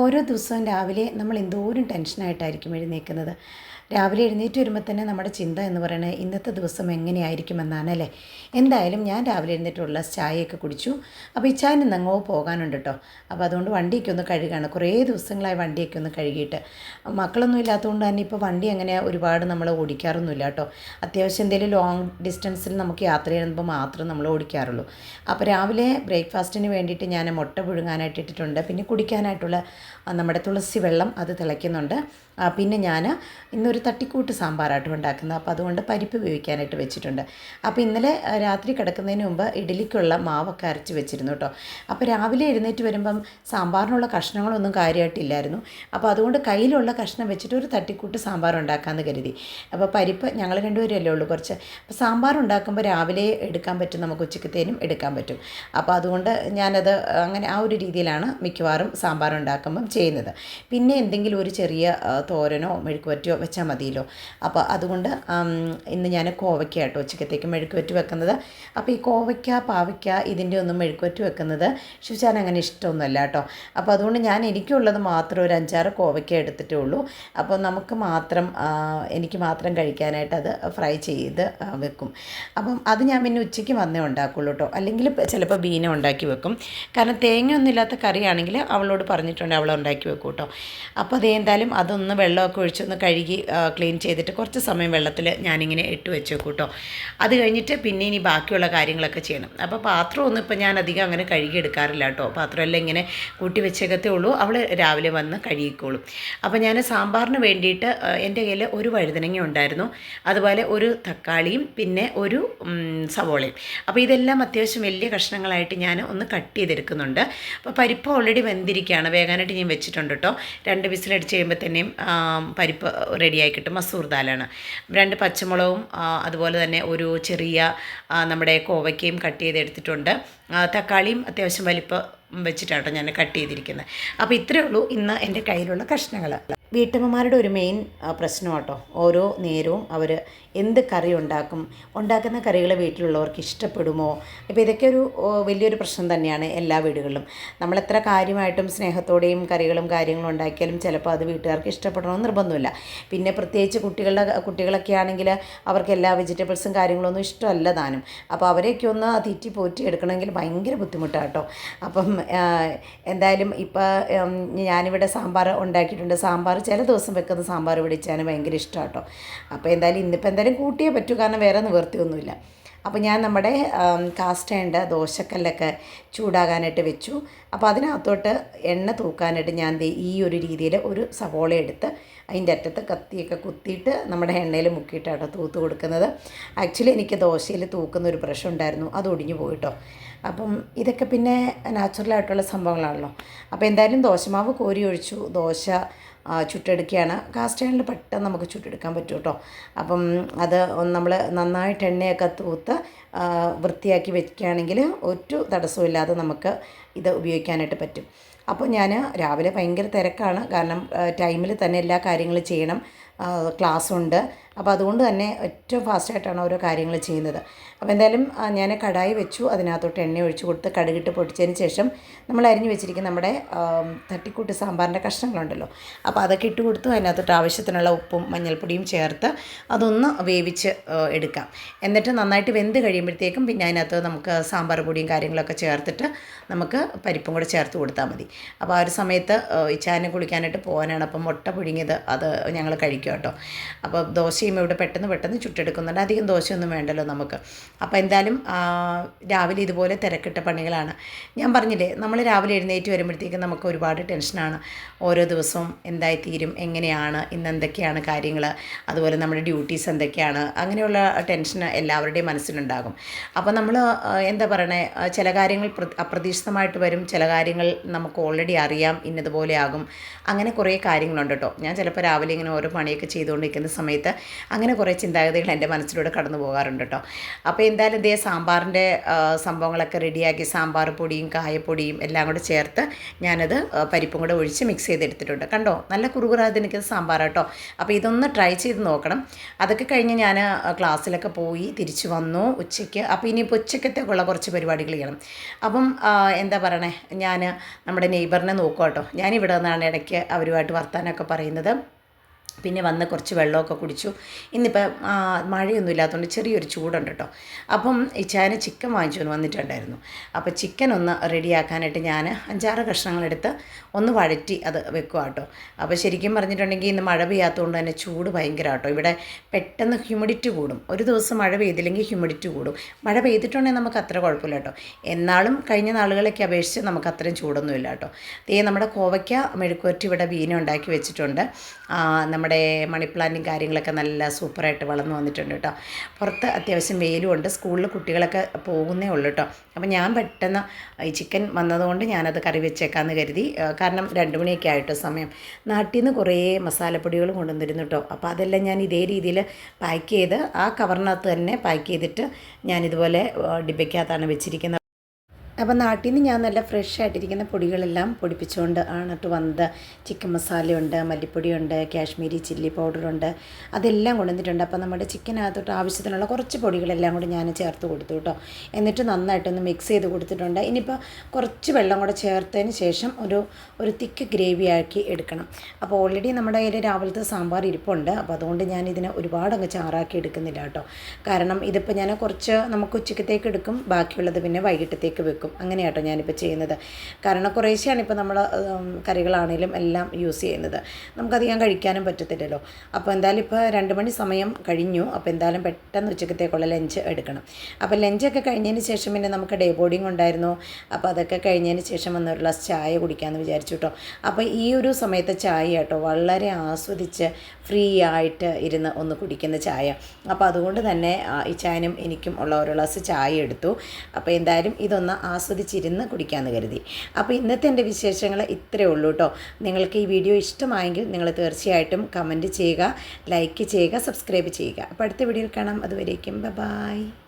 ഓരോ ദിവസവും രാവിലെ നമ്മൾ എന്തോരം ടെൻഷനായിട്ടായിരിക്കും എഴുന്നേൽക്കുന്നത്. രാവിലെ എഴുന്നേറ്റ് വരുമ്പോൾ തന്നെ നമ്മുടെ ചിന്ത എന്ന് പറയുന്നത് ഇന്നത്തെ ദിവസം എങ്ങനെയായിരിക്കുമെന്നാണ് അല്ലേ എന്തായാലും ഞാൻ രാവിലെ എഴുന്നേറ്റുള്ള ചായയൊക്കെ കുടിച്ചു. അപ്പോൾ ഈ ചായ നിന്നങ്ങോ പോകാനുണ്ട് കേട്ടോ അപ്പോൾ അതുകൊണ്ട് വണ്ടിയൊക്കെ ഒന്ന് കഴുകാണ്. കുറേ ദിവസങ്ങളായി വണ്ടിയൊക്കെ ഒന്ന് കഴുകിയിട്ട്. മക്കളൊന്നും ഇല്ലാത്തതുകൊണ്ട് തന്നെ ഇപ്പോൾ വണ്ടി അങ്ങനെ ഒരുപാട് നമ്മൾ ഓടിക്കാറൊന്നുമില്ല കേട്ടോ അത്യാവശ്യം എന്തെങ്കിലും ലോങ് ഡിസ്റ്റൻസിൽ നമുക്ക് യാത്ര ചെയ്യുമ്പോൾ മാത്രം നമ്മൾ ഓടിക്കാറുള്ളൂ. അപ്പോൾ രാവിലെ ബ്രേക്ക്ഫാസ്റ്റിന് വേണ്ടിയിട്ട് ഞാൻ മുട്ട പുഴുങ്ങാനായിട്ട് ഇട്ടിട്ടുണ്ട്. പിന്നെ കുടിക്കാനായിട്ടുള്ള നമ്മുടെ തുളസി വെള്ളം അത് തിളയ്ക്കുന്നുണ്ട്. പിന്നെ ഞാൻ ഇന്നൊരു തട്ടിക്കൂട്ട് സാമ്പാറായിട്ട് ഉണ്ടാക്കുന്നത് അപ്പോൾ അതുകൊണ്ട് പരിപ്പ് വേവിക്കാനായിട്ട് വെച്ചിട്ടുണ്ട്. അപ്പോൾ ഇന്നലെ രാത്രി കിടക്കുന്നതിന് മുമ്പ് ഇഡലിക്കുള്ള മാവൊക്കെ അരച്ച് വെച്ചിരുന്നു കേട്ടോ. അപ്പോൾ രാവിലെ എഴുന്നേറ്റ് വരുമ്പം സാമ്പാറിനുള്ള കഷ്ണങ്ങളൊന്നും കാര്യമായിട്ടില്ലായിരുന്നു അപ്പോൾ അതുകൊണ്ട് കയ്യിലുള്ള കഷ്ണം വെച്ചിട്ട് ഒരു തട്ടിക്കൂട്ട് സാമ്പാർ ഉണ്ടാക്കാമെന്ന് കരുതി. അപ്പോൾ പരിപ്പ് ഞങ്ങൾ രണ്ടുപേരല്ലേ ഉള്ളൂ കുറച്ച്. അപ്പോൾ സാമ്പാർ ഉണ്ടാക്കുമ്പോൾ രാവിലെ എടുക്കാൻ പറ്റും നമുക്ക് ഉച്ചക്കത്തേനും എടുക്കാൻ പറ്റും. അപ്പോൾ അതുകൊണ്ട് ഞാനത് അങ്ങനെ ആ ഒരു രീതിയിലാണ് മിക്കവാറും സാമ്പാർ ഉണ്ടാക്കുമ്പം ചെയ്യുന്നത്. പിന്നെ എന്തെങ്കിലും ഒരു ചെറിയ തോരനോ മെഴുക്കുവറ്റോ വെച്ചാൽ മതിയല്ലോ. അപ്പോൾ അതുകൊണ്ട് ഇന്ന് ഞാൻ കോവയ്ക്ക കേട്ടോ ഉച്ചക്കത്തേക്ക് മെഴുക്കുവറ്റ് വെക്കുന്നത്. അപ്പോൾ ഈ കോവയ്ക്ക പാവയ്ക്ക ഇതിന്റെ ഒന്നും മെഴുക്കുവറ്റ് വെക്കുന്നത് ശിവചാൻ അങ്ങനെ ഇഷ്ടമൊന്നുമല്ല കേട്ടോ. അപ്പോൾ അതുകൊണ്ട് ഞാൻ എനിക്കുള്ളത് മാത്രം ഒരു അഞ്ചാറ് കോവയ്ക്ക എടുത്തിട്ടേ ഉള്ളൂ അപ്പോൾ നമുക്ക് മാത്രം എനിക്ക് മാത്രം കഴിക്കാനായിട്ട് അത് ഫ്രൈ ചെയ്ത് വെക്കും. അപ്പം അത് ഞാൻ പിന്നെ ഉച്ചയ്ക്ക് വന്നേ ഉണ്ടാക്കുള്ളൂ കേട്ടോ. അല്ലെങ്കിൽ ചിലപ്പോൾ ബീന ഉണ്ടാക്കി വെക്കും. കാരണം തേങ്ങയൊന്നും ഇല്ലാത്ത കറിയാണെങ്കിൽ അവളോട് പറഞ്ഞിട്ടുണ്ട് അവൾ ഉണ്ടാക്കി വെക്കും കേട്ടോ അപ്പോൾ അത് എന്തായാലും അതൊന്ന് വെള്ളമൊക്കെ ഒഴിച്ചൊന്ന് കഴുകി ക്ലീൻ ചെയ്തിട്ട് കുറച്ച് സമയം വെള്ളത്തിൽ ഞാനിങ്ങനെ ഇട്ട് വെച്ച് വെക്കും കേട്ടോ അത് കഴിഞ്ഞിട്ട് പിന്നെ ഇനി ബാക്കിയുള്ള കാര്യങ്ങളൊക്കെ ചെയ്യണം. അപ്പോൾ പാത്രമൊന്നും ഇപ്പോൾ ഞാൻ അധികം അങ്ങനെ കഴുകി എടുക്കാറില്ല കേട്ടോ പാത്രമെല്ലാം ഇങ്ങനെ കൂട്ടി വെച്ചേക്കത്തേ ഉള്ളൂ. അവൾ രാവിലെ വന്ന് കഴുകിക്കോളും. അപ്പോൾ ഞാൻ സാമ്പാറിന് വേണ്ടിയിട്ട് എന്റെ കയ്യിൽ ഒരു വഴുതനങ്ങ ഉണ്ടായിരുന്നു. അതുപോലെ ഒരു തക്കാളിയും പിന്നെ ഒരു സവോളയും. അപ്പോൾ ഇതെല്ലാം അത്യാവശ്യം വലിയ കഷ്ണങ്ങളായിട്ട് ഞാൻ ഒന്ന് കട്ട് ചെയ്തെടുക്കുന്നുണ്ട്. അപ്പോൾ പരിപ്പ് ഓൾറെഡി വെന്തിരിക്കുകയാണ്. വേകാനായിട്ട് ഞാൻ വെച്ചിട്ടുണ്ട് കേട്ടോ. രണ്ട് വിസിലടിച്ച് കഴിയുമ്പോൾ തന്നെയും പരിപ്പ് റെഡിയായി കിട്ടും. മസൂർ ദാലാണ്. രണ്ട് പച്ചമുളകും അതുപോലെ തന്നെ ഒരു ചെറിയ നമ്മുടെ കോവയ്ക്കയും കട്ട് ചെയ്തെടുത്തിട്ടുണ്ട്. തക്കാളിയും അത്യാവശ്യം വലിപ്പം വെച്ചിട്ടാണ് ഞാൻ കട്ട് ചെയ്തിരിക്കുന്നത്. അപ്പോൾ ഇത്രയേ ഉള്ളൂ ഇന്ന് എന്റെ കയ്യിലുള്ള കഷ്ണങ്ങൾ വീട്ടമ്മമാരുടെ ഒരു മെയിൻ പ്രശ്നം കേട്ടോ ഓരോ നേരവും അവർ എന്ത് കറി ഉണ്ടാക്കും ഉണ്ടാക്കുന്ന കറികൾ വീട്ടിലുള്ളവർക്ക് ഇഷ്ടപ്പെടുമോ? ഇപ്പോൾ ഇതൊക്കെ ഒരു വലിയൊരു പ്രശ്നം തന്നെയാണ് എല്ലാ വീടുകളിലും. നമ്മൾ എത്ര കാര്യമായിട്ടും സ്നേഹത്തോടെയും കറികളും കാര്യങ്ങളും ഉണ്ടാക്കിയാലും ചിലപ്പോൾ അത് വീട്ടുകാർക്ക് ഇഷ്ടപ്പെടണമെന്ന് നിർബന്ധമില്ല. പിന്നെ പ്രത്യേകിച്ച് കുട്ടികളുടെ കുട്ടികളൊക്കെ ആണെങ്കിൽ അവർക്ക് എല്ലാ വെജിറ്റബിൾസും കാര്യങ്ങളൊന്നും ഇഷ്ടമല്ല താനും. അപ്പോൾ അവരെയൊക്കെ ഒന്ന് തീറ്റി പോറ്റി എടുക്കണമെങ്കിൽ ഭയങ്കര ബുദ്ധിമുട്ടാണ് കേട്ടോ അപ്പം എന്തായാലും ഇപ്പോൾ ഞാനിവിടെ സാമ്പാർ ഉണ്ടാക്കിയിട്ടുണ്ട്. സാമ്പാർ ചില ദിവസം വെക്കുന്ന സാമ്പാർ പിടിച്ചാൽ ഭയങ്കര ഇഷ്ടമാണ് കേട്ടോ അപ്പോൾ എന്തായാലും ഇന്നിപ്പോൾ എന്തായാലും കൂട്ടിയേ പറ്റൂ കാരണം വേറെ നിവൃത്തിയൊന്നുമില്ല. അപ്പോൾ ഞാൻ നമ്മുടെ കാസ്റ്റേണ്ട ദോശക്കല്ലൊക്കെ ചൂടാകാനായിട്ട് വെച്ചു. അപ്പോൾ അതിനകത്തോട്ട് എണ്ണ തൂക്കാനായിട്ട് ഞാൻ ഈ ഒരു രീതിയിൽ ഒരു സവോള എടുത്ത് അതിന്റെ അറ്റത്ത് കത്തിയൊക്കെ കുത്തിയിട്ട് നമ്മുടെ എണ്ണയിൽ മുക്കിയിട്ടാണ് തൂത്ത് കൊടുക്കുന്നത്. ആക്ച്വലി എനിക്ക് ദോശയിൽ തൂക്കുന്ന ഒരു പ്രശ്നം ഉണ്ടായിരുന്നു അത് ഒടിഞ്ഞു പോയിട്ടോ. അപ്പം ഇതൊക്കെ പിന്നെ നാച്ചുറലായിട്ടുള്ള സംഭവങ്ങളാണല്ലോ. അപ്പോൾ എന്തായാലും ദോശമാവ് കോരി ഒഴിച്ചു ദോശ ചുട്ടെടുക്കുകയാണ്. കാസ്റ്റ് അയണിൽ പെട്ടെന്ന് നമുക്ക് ചുട്ടെടുക്കാൻ പറ്റും കേട്ടോ അപ്പം അത് നമ്മൾ നന്നായിട്ട് എണ്ണയൊക്കെ തൂത്ത് വൃത്തിയാക്കി വെക്കുകയാണെങ്കിൽ ഒരു തടസ്സമില്ലാതെ നമുക്ക് ഇത് ഉപയോഗിക്കാനായിട്ട് പറ്റും. അപ്പോൾ ഞാൻ രാവിലെ ഭയങ്കര തിരക്കാണ്. കാരണം ടൈമിൽ തന്നെ എല്ലാ കാര്യങ്ങളും ചെയ്യണം. ക്ലാസ് ഉണ്ട്. അപ്പോൾ അതുകൊണ്ട് തന്നെ ഏറ്റവും ഫാസ്റ്റായിട്ടാണ് ഓരോ കാര്യങ്ങൾ ചെയ്യുന്നത്. അപ്പോൾ എന്തായാലും ഞാൻ കടായി വെച്ചു അതിനകത്തോട്ട് എണ്ണ ഒഴിച്ച് കൊടുത്ത് കടുകിട്ട് പൊട്ടിച്ചതിന് ശേഷം നമ്മൾ അരിഞ്ഞു വെച്ചിരിക്കുന്ന നമ്മുടെ തട്ടിക്കൂട്ട് സാമ്പാറിന്റെ കഷ്ണങ്ങളുണ്ടല്ലോ. അപ്പോൾ അതൊക്കെ ഇട്ട് കൊടുത്തു അതിനകത്തോട്ട് ആവശ്യത്തിനുള്ള ഉപ്പും മഞ്ഞൾപ്പൊടിയും ചേർത്ത് അതൊന്ന് വേവിച്ച് എടുക്കാം. എന്നിട്ട് നന്നായിട്ട് വെന്ത് കഴിയുമ്പോഴത്തേക്കും പിന്നെ അതിനകത്ത് നമുക്ക് സാമ്പാർ പൊടിയും കാര്യങ്ങളൊക്കെ ചേർത്തിട്ട് നമുക്ക് പരിപ്പും കൂടെ ചേർത്ത് കൊടുത്താൽ മതി. അപ്പോൾ ആ ഒരു സമയത്ത് ഇച്ചാനെ കുളിക്കാനായിട്ട് പോകാനാണ്. അപ്പം മുട്ട പുഴുങ്ങിയത് അത് ഞങ്ങൾ കഴിക്കും കേട്ടോ. അപ്പോൾ ദോശയും ഇവിടെ പെട്ടെന്ന് പെട്ടെന്ന് ചുട്ടെടുക്കുന്നുണ്ട്. അധികം ദോശയൊന്നും വേണ്ടല്ലോ നമുക്ക്. അപ്പോൾ എന്തായാലും രാവിലെ ഇതുപോലെ തിരക്കിട്ട പണികളാണ്. ഞാൻ പറഞ്ഞില്ലേ നമ്മൾ രാവിലെ എഴുന്നേറ്റ് വരുമ്പോഴത്തേക്കും നമുക്ക് ഒരുപാട് ടെൻഷനാണ് ഓരോ ദിവസവും എന്തായി തീരും എങ്ങനെയാണ് ഇന്ന് എന്തൊക്കെയാണ് കാര്യങ്ങൾ അതുപോലെ നമ്മുടെ ഡ്യൂട്ടീസ് എന്തൊക്കെയാണ് അങ്ങനെയുള്ള ടെൻഷൻ എല്ലാവരുടെയും മനസ്സിലുണ്ടാകും. അപ്പോൾ നമ്മൾ എന്താ പറയണേ ചില കാര്യങ്ങൾ അപ്രതീക്ഷിതമായിട്ട് വരും ചില കാര്യങ്ങൾ നമുക്ക് ഓൾറെഡി അറിയാം ഇന്നതുപോലെ ആകും. അങ്ങനെ കുറേ കാര്യങ്ങളുണ്ട് കേട്ടോ. ഞാൻ ചിലപ്പോൾ രാവിലെ ഇങ്ങനെ ഓരോ പണിയൊക്കെ ചെയ്തുകൊണ്ടിരിക്കുന്ന സമയത്ത് അങ്ങനെ കുറേ ചിന്താഗതികൾ എന്റെ മനസ്സിലൂടെ കടന്നു പോകാറുണ്ട് കേട്ടോ. അപ്പോൾ എന്തായാലും ഇതേ സാമ്പാറിന്റെ സംഭവങ്ങളൊക്കെ റെഡിയാക്കി സാമ്പാർ പൊടിയും കായപ്പൊടിയും എല്ലാം കൂടെ ചേർത്ത് ഞാനത് പരിപ്പും കൂടെ ഒഴിച്ച് മിക്സ് ചെയ്തെടുത്തിട്ടുണ്ട്. കണ്ടോ? നല്ല കുറുകുറാതെ എനിക്കത് സാമ്പാർ കേട്ടോ. അപ്പോൾ ഇതൊന്ന് ട്രൈ ചെയ്ത് നോക്കണം. അതൊക്കെ കഴിഞ്ഞ് ഞാൻ ക്ലാസ്സിലൊക്കെ പോയി തിരിച്ചു വന്നു ഉച്ചയ്ക്ക്. അപ്പോൾ ഇനിയിപ്പോൾ ഉച്ചക്കത്തേക്കുള്ള കുറച്ച് പരിപാടികൾ ചെയ്യണം. അപ്പം എന്താ പറയണേ? ഞാൻ നമ്മുടെ നെയ്ബറിനെ നോക്കുക കേട്ടോ. ഞാനിവിടെ നിന്നാണ് ഇടയ്ക്ക് അവരുമായിട്ട് വർത്താനമൊക്കെ പറയുന്നത്. പിന്നെ വന്ന് കുറച്ച് വെള്ളമൊക്കെ കുടിച്ചു. ഇന്നിപ്പോൾ മഴയൊന്നും ഇല്ലാത്തതുകൊണ്ട് ചെറിയൊരു ചൂടുണ്ട് കേട്ടോ അപ്പം ഇച്ചായന് ചിക്കൻ വാങ്ങിച്ചു വന്നിട്ടുണ്ടായിരുന്നു. അപ്പോൾ ചിക്കൻ ഒന്ന് റെഡിയാക്കാനായിട്ട് ഞാൻ അഞ്ചാറ് കഷ്ണങ്ങളെടുത്ത് ഒന്ന് വഴറ്റി അത് വെക്കുക കേട്ടോ അപ്പോൾ ശരിക്കും പറഞ്ഞിട്ടുണ്ടെങ്കിൽ ഇന്ന് മഴ പെയ്യാത്തതുകൊണ്ട് തന്നെ ചൂട് ഭയങ്കര കേട്ടോ ഇവിടെ പെട്ടെന്ന് ഹ്യൂമിഡിറ്റി കൂടും. ഒരു ദിവസം മഴ പെയ്തില്ലെങ്കിൽ ഹ്യൂമിഡിറ്റി കൂടും. മഴ പെയ്തിട്ടുണ്ടെങ്കിൽ നമുക്ക് അത്ര കുഴപ്പമില്ല കേട്ടോ എന്നാലും കഴിഞ്ഞ നാളുകളൊക്കെ അപേക്ഷിച്ച് നമുക്ക് അത്രയും ചൂടൊന്നുമില്ല കേട്ടോ ഈ നമ്മുടെ കോവയ്ക്ക മെഴുക്കുവറ്റി ഇവിടെ വീന ഉണ്ടാക്കി വെച്ചിട്ടുണ്ട്. ആ, നമ്മുടെ മണി പ്ലാന്റും കാര്യങ്ങളൊക്കെ നല്ല സൂപ്പറായിട്ട് വളർന്നു വന്നിട്ടുണ്ട് കേട്ടോ. പുറത്ത് അത്യാവശ്യം വെയിലും ഉണ്ട്. സ്കൂളിൽ കുട്ടികളൊക്കെ പോകുന്നേ ഉള്ളൂ കേട്ടോ. അപ്പോൾ ഞാൻ പെട്ടെന്ന് ഈ ചിക്കൻ വന്നതുകൊണ്ട് ഞാനത് കറി വെച്ചേക്കാമെന്ന് കരുതി. കാരണം രണ്ട് മണിയൊക്കെ ആയിട്ടോ സമയം. നാട്ടിൽ നിന്ന് കുറേ മസാലപ്പൊടികൾ കൊണ്ടുവന്നിരുന്നു കേട്ടോ. അപ്പോൾ അതെല്ലാം ഞാൻ ഇതേ രീതിയിൽ പാക്ക് ചെയ്ത് ആ കവറിനകത്ത് തന്നെ പാക്ക് ചെയ്തിട്ട് ഞാനിതുപോലെ ഇതുപോലെ ഡിബയ്ക്കകത്താണ് വെച്ചിരിക്കുന്നത്. അപ്പം നാട്ടിൽ നിന്ന് ഞാൻ നല്ല ഫ്രഷ് ആയിട്ടിരിക്കുന്ന പൊടികളെല്ലാം പൊടിപ്പിച്ചുകൊണ്ട് ആണ് കേട്ടോ വന്നത്. ചിക്കൻ മസാലയുണ്ട് മല്ലിപ്പൊടിയുണ്ട് കാശ്മീരി ചില്ലി പൗഡറുണ്ട്. അതെല്ലാം കൊണ്ടുവന്നിട്ടുണ്ട്. അപ്പോൾ നമ്മുടെ ചിക്കനകത്തോട്ട് ആവശ്യത്തിനുള്ള കുറച്ച് പൊടികളെല്ലാം കൂടി ഞാൻ ചേർത്ത് കൊടുത്തു കേട്ടോ. എന്നിട്ട് നന്നായിട്ടൊന്ന് മിക്സ് ചെയ്ത് കൊടുത്തിട്ടുണ്ട്. ഇനിയിപ്പോൾ കുറച്ച് വെള്ളം കൂടെ ചേർത്തതിന് ശേഷം ഒരു ഒരു തിക്ക് ഗ്രേവി ആക്കി എടുക്കണം. അപ്പോൾ ഓൾറെഡി നമ്മുടെ കയ്യിൽ രാവിലത്തെ സാമ്പാർ ഇരിപ്പുണ്ട്. അപ്പോൾ അതുകൊണ്ട് ഞാൻ ഇതിനെ ഒരുപാട് അങ്ങ് ചാറാക്കി എടുക്കുന്നില്ല കേട്ടോ. കാരണം ഇതിപ്പോൾ ഞാൻ കുറച്ച് നമുക്ക് ഉച്ചക്കത്തേക്ക് എടുക്കും. ബാക്കിയുള്ളത് പിന്നെ വൈകിട്ടത്തേക്ക് വെക്കും. അങ്ങനെ കേട്ടോ ഞാനിപ്പോൾ ചെയ്യുന്നത്. കാരണം കുറേശ്ശെയാണ് ഇപ്പോൾ നമ്മൾ കറികളാണേലും എല്ലാം യൂസ് ചെയ്യുന്നത്. നമുക്കധികം കഴിക്കാനും പറ്റത്തില്ലല്ലോ. അപ്പോൾ എന്തായാലും ഇപ്പോൾ രണ്ട് മണി സമയം കഴിഞ്ഞു. അപ്പോൾ എന്തായാലും പെട്ടെന്ന് ഉച്ചക്കത്തേക്കുള്ള ലഞ്ച് എടുക്കണം. അപ്പോൾ ലഞ്ചൊക്കെ കഴിഞ്ഞതിന് ശേഷം പിന്നെ നമുക്ക് ഡേ ബോർഡിംഗ് ഉണ്ടായിരുന്നു. അപ്പോൾ അതൊക്കെ കഴിഞ്ഞതിന് ശേഷം വന്ന് ഒരു ഗ്ലാസ് ചായ കുടിക്കാമെന്ന് വിചാരിച്ചു കേട്ടോ അപ്പോൾ ഈ ഒരു സമയത്തെ ചായ കേട്ടോ വളരെ ആസ്വദിച്ച് ഫ്രീ ആയിട്ട് ഇരുന്ന് ഒന്ന് കുടിക്കുന്ന ചായ. അപ്പോൾ അതുകൊണ്ട് തന്നെ ഈ ചായനും എനിക്കും ഉള്ള ഒരു ഗ്ലാസ് ചായ എടുത്തു. അപ്പോൾ എന്തായാലും ഇതൊന്ന് ആസ്വദിച്ചിരുന്ന് കുടിക്കാമെന്ന് കരുതി. അപ്പോൾ ഇന്നത്തെ എന്റെ വിശേഷങ്ങൾ ഇത്രയേ ഉള്ളൂ കേട്ടോ നിങ്ങൾക്ക് ഈ വീഡിയോ ഇഷ്ടമായെങ്കിൽ നിങ്ങൾ തീർച്ചയായിട്ടും കമന്റ് ചെയ്യുക ലൈക്ക് ചെയ്യുക സബ്സ്ക്രൈബ് ചെയ്യുക. അപ്പോൾ അടുത്ത വീഡിയോയിൽ കാണാം. അതുവരേക്കും. ബൈ